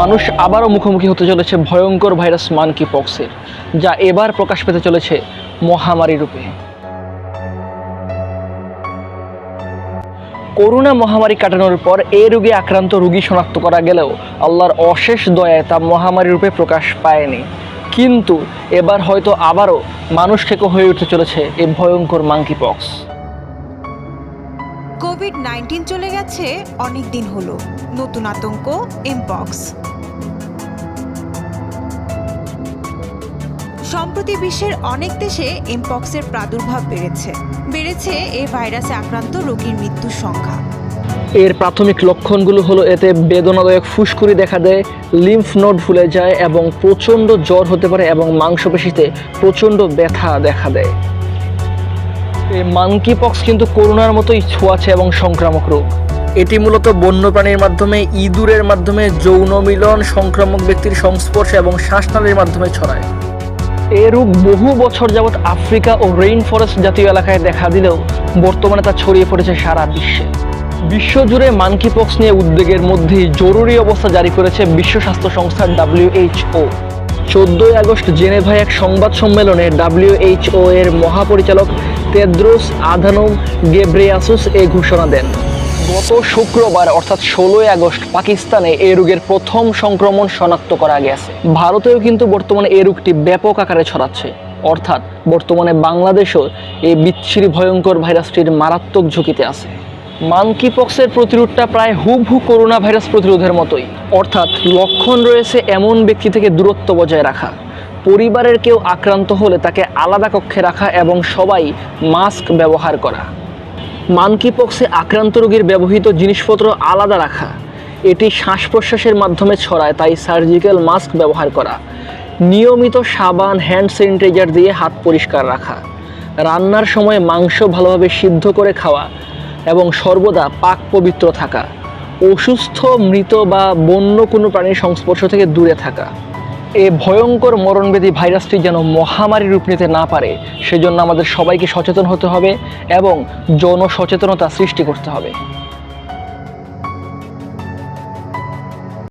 মানুষ আবারও মুখোমুখি হতে চলেছে ভয়ঙ্কর ভাইরাস মানকি পক্সের যা এবার প্রকাশ পেতে চলেছে মহামারী রূপে। করোনা মহামারী কাটানোর পর এই রোগে আক্রান্ত রোগী শনাক্ত করা গেলেও আল্লাহর অশেষ দয়ায় তা মহামারী রূপে প্রকাশ পায়নি। কিন্তু এবার হয়তো আবারও মানুষ থেকে হয়ে উঠতে চলেছে এই ভয়ঙ্কর মাঙ্কি পক্স কোভিড নাইন্টিন চলে গেছে অনেক দিন হলো। নতুন আতঙ্ক এমপক্স সম্প্রতি বিশ্বের অনেক দেশে এমপক্সের প্রাদুর্ভাব বেড়েছে। বেড়েছে এই ভাইরাসে আক্রান্ত রোগীর মৃত্যুর সংখ্যা। এর প্রাথমিক লক্ষণগুলো হলো এতে বেদনাদায়ক ফুসকুড়ি দেখা দেয় লিম্ফ নোড ফুলে যায় এবং প্রচণ্ড জ্বর হতে পারে এবং মাংসপেশিতে প্রচণ্ড ব্যথা দেখা দেয়। মাঙ্কি পক্স কিন্তু করোনার মতোই ছোঁয়াছে এবং সংক্রামক রোগ। এটি মূলত বন্যপ্রাণীর মাধ্যমে ইঁদুরের মাধ্যমে যৌন মিলন সংক্রামক ব্যক্তির সংস্পর্শে এবং শ্বাসনালীর মাধ্যমে ছড়ায়। এ রোগ বহু বছর যাবৎ আফ্রিকা ও রেইন ফরেস্ট জাতীয় এলাকায় দেখা দিলেও বর্তমানে তা ছড়িয়ে পড়েছে সারা বিশ্বে। বিশ্বজুড়ে মানকি পক্স নিয়ে উদ্বেগের মধ্যেই জরুরি অবস্থা জারি করেছে বিশ্ব স্বাস্থ্য সংস্থা ডাব্লিউএইচও চোদ্দই আগস্ট জেনেভায় এক সংবাদ সম্মেলনে ডাব্লিউএইচও এর মহাপরিচালক তেদ্রোস আধানোম গেব্রেয়াসুস এই ঘোষণা দেন। গত শুক্রবার, অর্থাৎ ষোলোই আগস্ট, পাকিস্তানে এই রোগের প্রথম সংক্রমণ শনাক্ত করা গেছে। ভারতেও কিন্তু বর্তমানে এই রোগটি ব্যাপক আকারে ছড়াচ্ছে। অর্থাৎ, বর্তমানে বাংলাদেশও এই বিচ্ছিরি ভয়ঙ্কর ভাইরাসটির মারাত্মক ঝুঁকিতে আছে। মানকি পক্সের প্রতিরোধটা প্রায় হুবহু করোনা ভাইরাস প্রতিরোধের মতোই। অর্থাৎ লক্ষণ রয়েছে এমন ব্যক্তি থেকে দূরত্ব বজায় রাখা। পরিবারের কেউ আক্রান্ত হলে তাকে আলাদা কক্ষে রাখা এবং সবাই মাস্ক ব্যবহার করা। মানকি পক্সে আক্রান্ত রোগীর ব্যবহৃত জিনিসপত্র আলাদা রাখা। এটি শ্বাস প্রশ্বাসের মাধ্যমে ছড়ায়, তাই সার্জিক্যাল মাস্ক ব্যবহার করা। নিয়মিত সাবান হ্যান্ড স্যানিটাইজার দিয়ে হাত পরিষ্কার রাখা। রান্নার সময় মাংস ভালোভাবে সিদ্ধ করে খাওয়া এবং সর্বদা পাক পবিত্র থাকা অসুস্থ মৃত বা বন্য কোনো প্রাণীর সংস্পর্শ থেকে দূরে থাকা। এ ভয়ঙ্কর মরণবেদী ভাইরাসটি যেন মহামারী রূপ নিতে না পারে, সেজন্য আমাদের সবাইকে সচেতন হতে হবে এবং জনসচেতনতা সৃষ্টি করতে হবে।